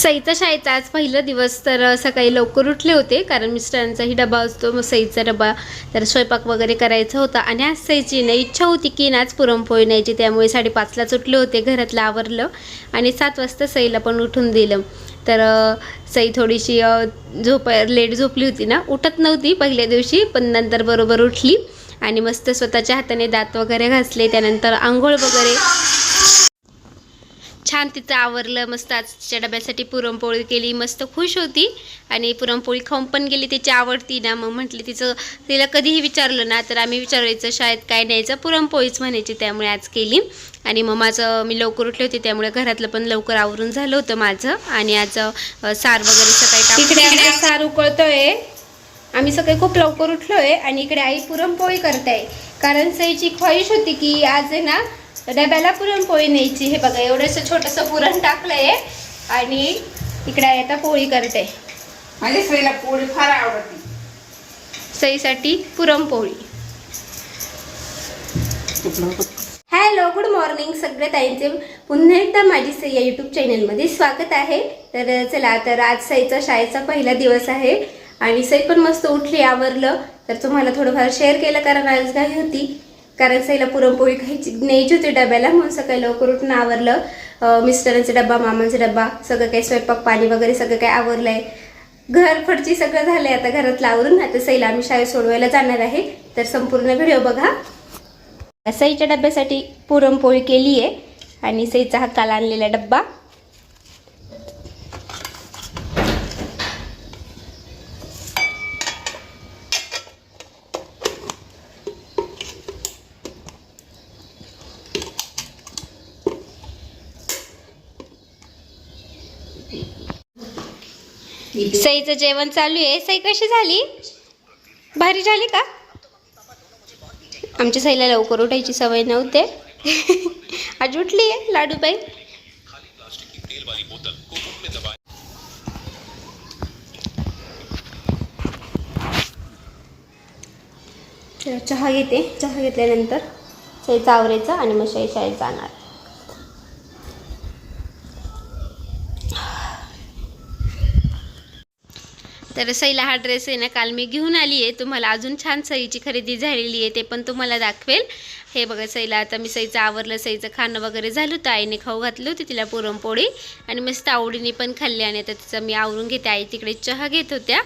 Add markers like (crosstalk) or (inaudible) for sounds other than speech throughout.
सईचा शाळेचा आज पहिला दिवस तर सकाळी लवकर उठले होते कारण मिस्टरांचाही डबा असतो मग सईचा डबा तर स्वयंपाक वगैरे करायचा होता. आणि आज सईची ना इच्छा होती की नाच पुरणपोळी न्यायची त्यामुळे साडेपाचलाच उठले होते घरातलं आवरलं आणि सात वाजता सईला पण उठून दिलं. तर सई थोडीशी झोप लेट झोपली होती ना उठत नव्हती पहिल्या दिवशी पण नंतर बरोबर उठली आणि मस्त स्वतःच्या हाताने दात वगैरे घासले त्यानंतर आंघोळ वगैरे छान तिचं आवरलं मस्त आज तिच्या डब्यासाठी पुरणपोळी केली मस्त खुश होती. आणि पुरणपोळी खाऊन पण गेली तिची आवडती ना. मग म्हटली तिचं तिला कधीही विचारलं ना तर आम्ही विचारायचं शाळेत काय न्यायचं? पुरणपोळीच म्हणायची त्यामुळे आज केली. आणि मग माझं मी लवकर उठले होते त्यामुळे घरातलं पण लवकर आवरून झालं होतं माझं. आणि आज सार वगैरे सकाळी इकडे आम्ही सार उकळतोय. आम्ही सकाळी खूप लवकर उठलोय आणि इकडे आई पुरणपोळी करताय. कारण सईची ख्वाहिश होती की आज आहे ना डब्याला पुरणपोळी न्यायची हे बघा एवढंसं छोटंसं पुरण टाकलंय आणि इकडे आता पोळी करते. माझ्या स्त्रीला पोळी फार आवडते. सईसाठी पुरणपोळी हॅलो गुड मॉर्निंग. सगळ्या ताईंचे पुन्हा एकदा माझी सई या यूट्यूब चॅनलमध्ये स्वागत आहे. तर चला तर आज सईचा शाळेचा पहिला दिवस आहे आणि सई पण मस्त उठली आवरलं. तर तुम्हाला थोडंफार शेअर केलं कारण आज घाई होती. कारण सईला पुरणपोळी खायची न्यायची होती डब्याला म्हणून सकाळी लवकर उठून आवरलं. मिस्टरांचा डब्बा मामांचा डब्बा सगळं काही स्वयंपाक पाणी वगैरे सगळं काही आवरलंय. घर फडची सगळं झालंय आता घरातलं आवरून. आता सईला आम्ही शाळेत सोडवायला जाणार आहे. तर संपूर्ण व्हिडिओ बघा. सईच्या डब्यासाठी पुरणपोळी केली आहे आणि सईचा हा काल आणलेला डब्बा. सईचं जेवण चालू आहे. सई कशी झाली? भारी झाली का? आमच्या सईला लवकर उठायची सवय नव्हते. (laughs) आज उठली आहे लाडूबाई. चहा घेते. चहा घेतल्यानंतर सईचा आवरायचा आणि मग सई शाळेत जाणार. तर सईला हा ड्रेस आहे ना काल मी घेऊन आली आहे. तुम्हाला अजून छान सईची खरेदी झालेली आहे ते पण तुम्हाला दाखवेल. हे बघा सईला आता मी सईचं आवरलं सईचं खाणं वगैरे झालं होतं. आईने खाऊ घातलं होती तिला पुरणपोळी. आणि मस्त आवडीने पण खाल्ली आणि आता तिचं मी आवरून घेते. आई तिकडे चहा घेत होत्या.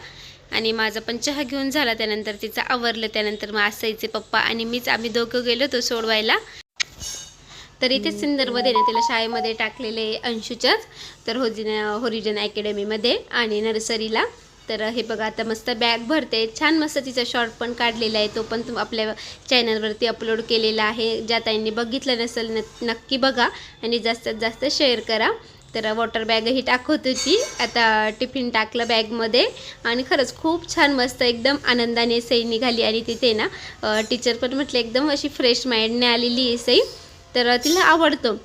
आणि माझा पण चहा घेऊन झाला त्यानंतर तिचं आवरलं. त्यानंतर मग आज सईचे पप्पा आणि मीच आम्ही दोघं गेलो होतो सोडवायला. तर इथे सिंदरमध्ये ना तिला शाळेमध्ये टाकलेले अंशूच्याच तर होजिन होरिजन अकॅडमीमध्ये आणि नर्सरीला. तर हे बघा आता मस्त बॅग भरते. छान मस्त तिचा शॉर्ट पण काढलेला आहे. तो पण तुम आपल्या चॅनलवरती अपलोड केलेला आहे. ज्या ताईंनी बघितलं नसेल नक्की बघा आणि जास्तीत जास्त शेअर करा. तर वॉटर बॅगही टाकत होती. आता टिफिन टाकलं बॅगमध्ये आणि खरंच खूप छान मस्त एकदम आनंदाने सई निघाली आणि तिथे ना टीचर पण म्हटलं एकदम अशी फ्रेश माइंडने आलेली आहे सई. तर तिला आवडतं.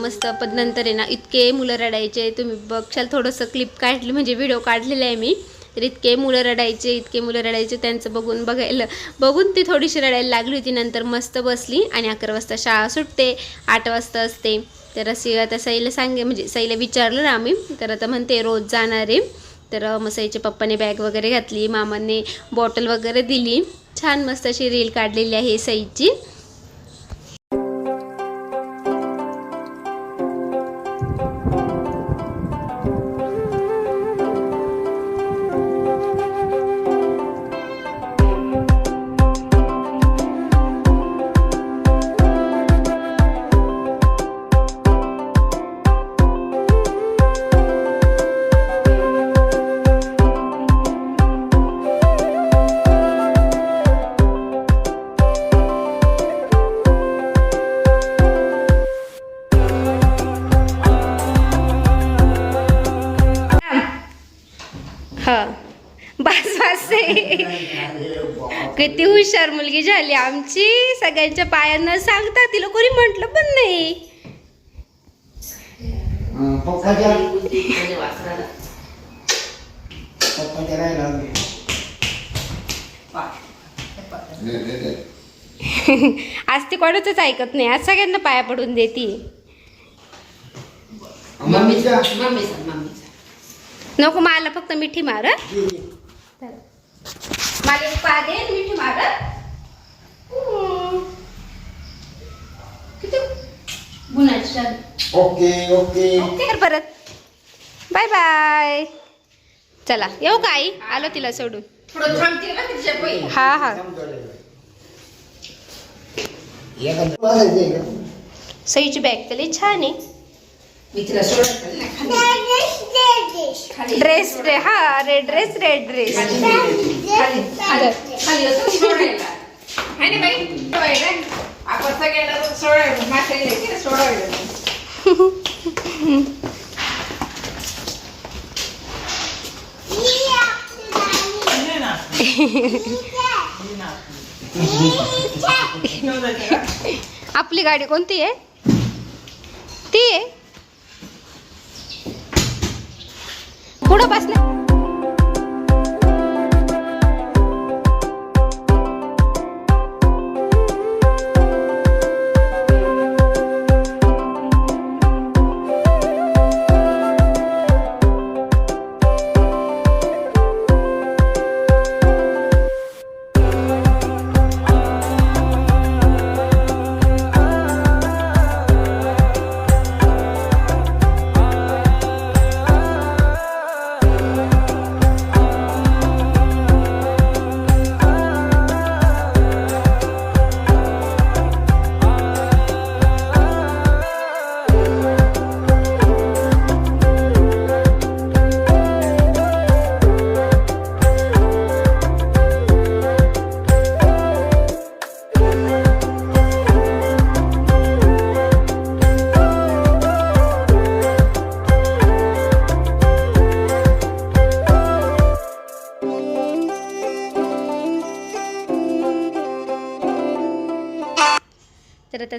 मस्त पण नंतर आहे ना इतके मुलं रडायचे. तुम्ही बघशाल थोडंसं क्लिप काढली म्हणजे व्हिडिओ काढलेला आहे मी. तर इतके मुलं रडायचे इतके मुलं रडायचे त्यांचं बघून बघायला बघून ती थोडीशी रडायला लागली होती. नंतर मस्त बसली आणि अकरा वाजता शाळा सुटते आठ वाजता असते. तर अशी आता सईला सांगे म्हणजे सईला विचारलं ना आम्ही. तर आता म्हणते रोज जाणार आहे. तर मग सईच्या पप्पाने बॅग वगैरे घातली. मामाने बॉटल वगैरे दिली. छान मस्त अशी रील काढलेली आहे सईची. बस किती हुशार मुलगी झाली आमची. सगळ्यांच्या पायांना सांगता तिला कोणी म्हटलं पण नाही. आज ती कोणाचंच ऐकत नाही. आज सगळ्यांना पाया पडून देते. मम्मीच्या मम्मीचा मम्मीचा नको मला फक्त मिठी मार पा दे मिठी. Okay okay. कर परत. Bye bye. चला येऊ का आई? आलो तिला सोडून. थोडं थांबतील ना तिच्या पै हा हा? सईची बॅग तर छान आहे. मी तिला सोडत ड्रेस रे हा रेड ड्रेस रेड ड्रेस आपली गाडी कोणती आहे? ती आहे? पुढं बसले.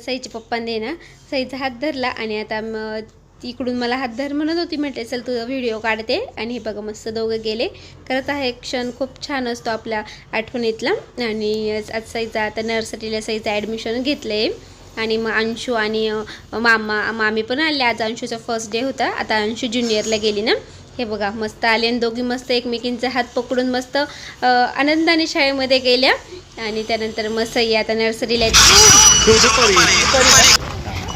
सईच्या पप्पांनी ना सईचा हात धरला आणि आता मग इकडून मला हात धर म्हणत होती म्हटले चल तुझा व्हिडिओ काढते. आणि हे बघा मस्त दोघं गेले. खरंच हा एक क्षण खूप छान असतो आपल्या आठवणीतला. आणि आज सईचा आता नर्सरीला सईचं ॲडमिशन घेतलं आहे आणि मग अंशू आणि मामा मामी पण आले. आज अंशूचा फर्स्ट डे होता. आता अंशू ज्युनियरला गेली ना. हे बघा मस्त आले आणि दोघी मस्त एकमेकींचा हात पकडून मस्त आनंदाने शाळेमध्ये गेल्या. आणि त्यानंतर मग सई आता नर्सरीला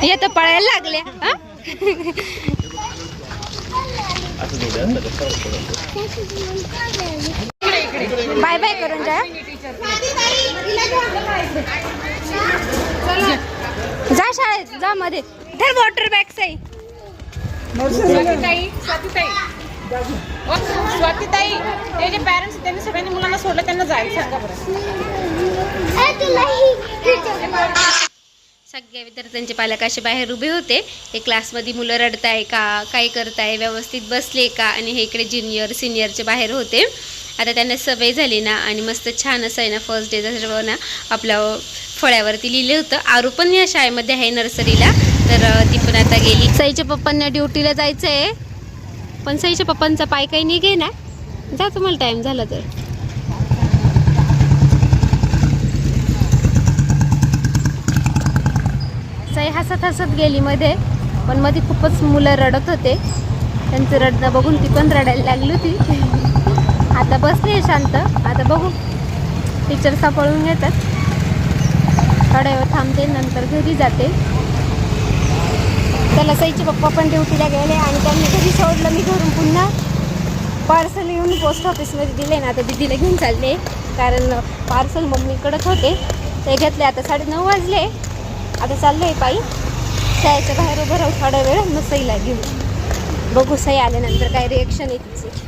हे आता पळायला लागल्या हा? बाय बाय करून जा. जा शाळेत जा मध्ये धर वॉटर बॅग सई. ओ, स्वातीताई ते जे पॅरेंट्स त्यांनी सगळ्यांनी मुलांना सोडलं त्यांना जायला सांगा बरं. सगळ्या विद्यार्थ्यांचे पालक असे बाहेर उभे होते. हे क्लासमध्ये मुलं रडताय का काय करताय व्यवस्थित बसले का? आणि हे इकडे ज्युनियर सिनियरचे बाहेर होते. आता त्यांना सवय झाली ना आणि मस्त छान असं आहे ना फर्स्ट डे सर्व ना आपल्या फळ्यावरती लिहिले होतं. आरू पण या शाळेमध्ये आहे नर्सरीला. तर ती पण आता गेली. सईच्या पप्पांना ड्युटीला जायचं आहे पण सईच्या पप्पांचा पाय काही निघे ना जा तुम्हाला टाईम झाला तर. सई हसत हसत गेली मध्ये पण मध्ये खूपच मुलं रडत होते. त्यांचं रडणं बघून ती पण रडायला लागली होती. आता बसली शांत. आता बघू. टीचर सापळून घेतात थोड्या वेळ थांबते नंतर घरी जाते. त्याला लसईचे पप्पा पण ड्युटीला गेले आणि त्यांनी घरी सोडलं मी घरून पुन्हा पार्सल येऊन पोस्ट ऑफिसमध्ये दिले ना आता दिदीला घेऊन चालले. कारण पार्सल मम्मीकडंच होते. ते घेतले आता साडेनऊ वाजले. आता चाललोय पायी शाळेच्या बाहेर उभं राहू थोडा वेळ मग सईला घेऊ बघू सई आल्यानंतर काय रिएक्शन आहे तिची.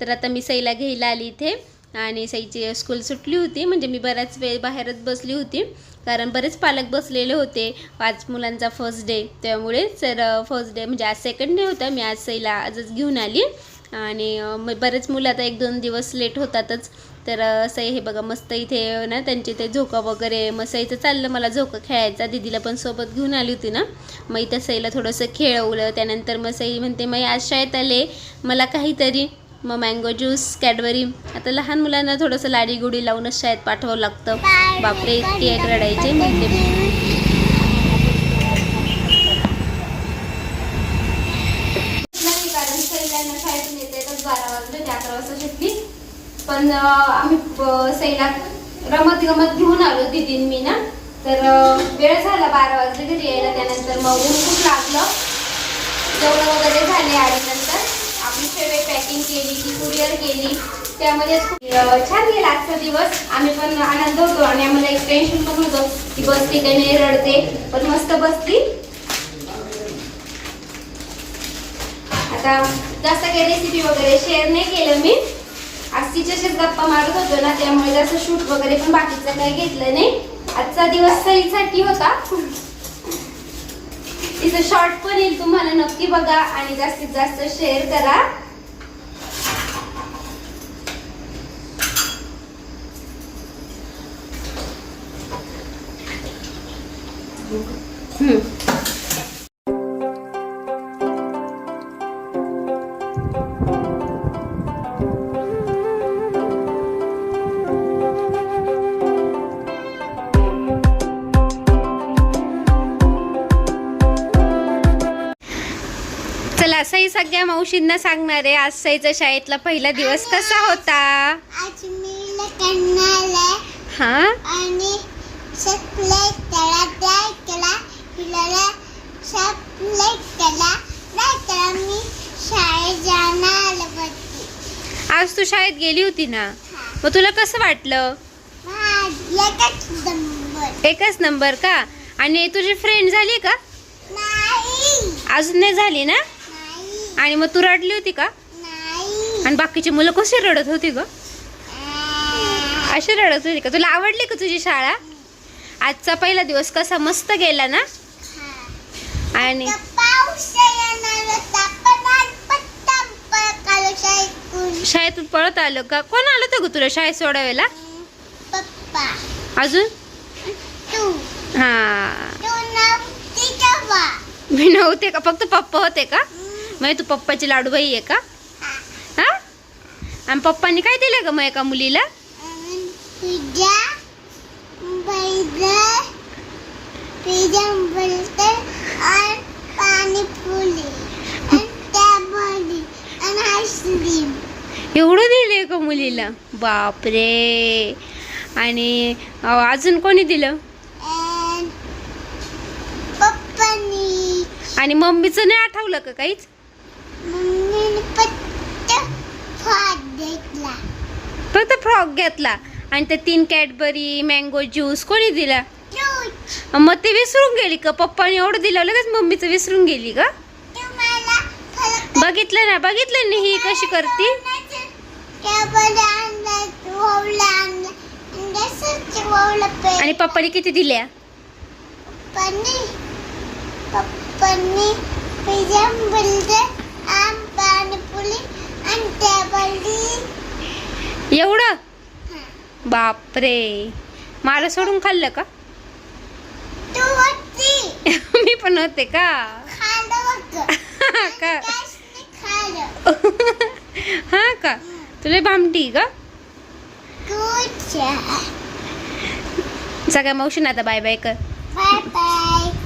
तर आता मी सईला घ्यायला आली इथे. आणि सईची स्कूल सुटली होती म्हणजे मी बऱ्याच वेळ बाहेरच बसली होती. कारण बरेच पालक बसलेले होते. पाच मुलांचा फर्स्ट डे त्यामुळे तर फर्स्ट डे म्हणजे आज सेकंड डे होता. मी आज सईला आजच घेऊन आली. आणि मग बरेच मुलं आता एक दोन दिवस लेट होतातच. तर सई हे बघा मस्त इथे ना त्यांचे ते झोका वगैरे मग सईचं चाललं मला झोका खेळायचा. दीदीला पण सोबत घेऊन आली होती ना. मग इथं सईला थोडंसं खेळवलं. त्यानंतर मग सई म्हणते मग आज शाळेत आले. मला काहीतरी मग मँगो ज्यूस कॅडबरी आता लहान मुलांना थोडंसं लाडी गुडी लावूनच शाळेत पाठवावं लागतं. बापरे इतकी एक रडायचे म्हणजे येते बारा अकरा वाजता पण आम्ही सैला रमत गमत घेऊन आलो दिदीन मी ना. तर वेळ झाला बारा वाजले घरी यायला. त्यानंतर मग ऊन खूप लागलं. जेवण वगैरे झाले आल्यानंतर. आपली सगळे पॅकिंग केली ती कुरिअर केली. त्यामध्ये छान गेला आजचा दिवस. आम्ही पण आनंद होतो आणि आम्हाला एक टेन्शन पण होतं की बसली काही नाही रडते. पण मस्त बसली. आता जास्त काही रेसिपी वगैरे शेअर नाही केलं मी. आज तिच्याशीच गप्पा मारत होतो ना त्यामुळे जास्त शूट वगैरे पण बाकीचं काही घेतलं नाही. आजचा दिवस सहीसाठी होता. तिचं शॉर्ट पण येईल तुम्हाला नक्की बघा आणि जास्तीत जास्त शेअर करा. सगळ्या मावशींना सांगणार आहे आज सईचा शाळेतला पहिला दिवस कसा होता? आज मी हा? आणि आज तू शाळेत गेली होती ना? मग तुला कसं वाटलं? एकच नंबर एकच नंबर का? आणि तुझी फ्रेंड झाली का? नाही. अजून नाही झाली ना? आणि मग तू रडली होती का? नाही. आणि बाकीची मुलं कशी रडत होती ग? अशी रडत होती का? तुला आवडली का तुझी शाळा? आजचा पहिला दिवस कसा मस्त गेला ना? हा. आणि शाळेतून. पळत आलं का? कोण आलं होतं ग तुला शाळेत पप्पा. अजून? तू. हा. मी नव्हते का? फक्त पप्पा होते का? म्हणजे तू पप्पाची लाडूबाई आहे का? हा? आणि पप्पांनी काय दिलं ग मग एका मुलीला? एवढं दिले का मुलीला? बापरे. आणि अजून कोणी दिलं? आणि मम्मीचं नाही आठवलं का काहीच? फक्त फ्रॉक घेतला. आणि ते तीन कॅडबरी मँगो ज्यूस कोणी दिला? मग ते विसरून गेली का? पप्पाने एवढं दिलं लगेच मम्मीचं विसरून गेली का? बघितलं ना बघितलं ना ही कशी करते? आणि पप्पाने किती दिल्या? पप्पांनी एवढं? बापरे. मला सोडून खाल्लं का? (laughs) मी पण होते का? (laughs) का? (laughs) हा का? तुला भामटी का? सगळ्या मावशींना आता बाय बाय कर. Bye bye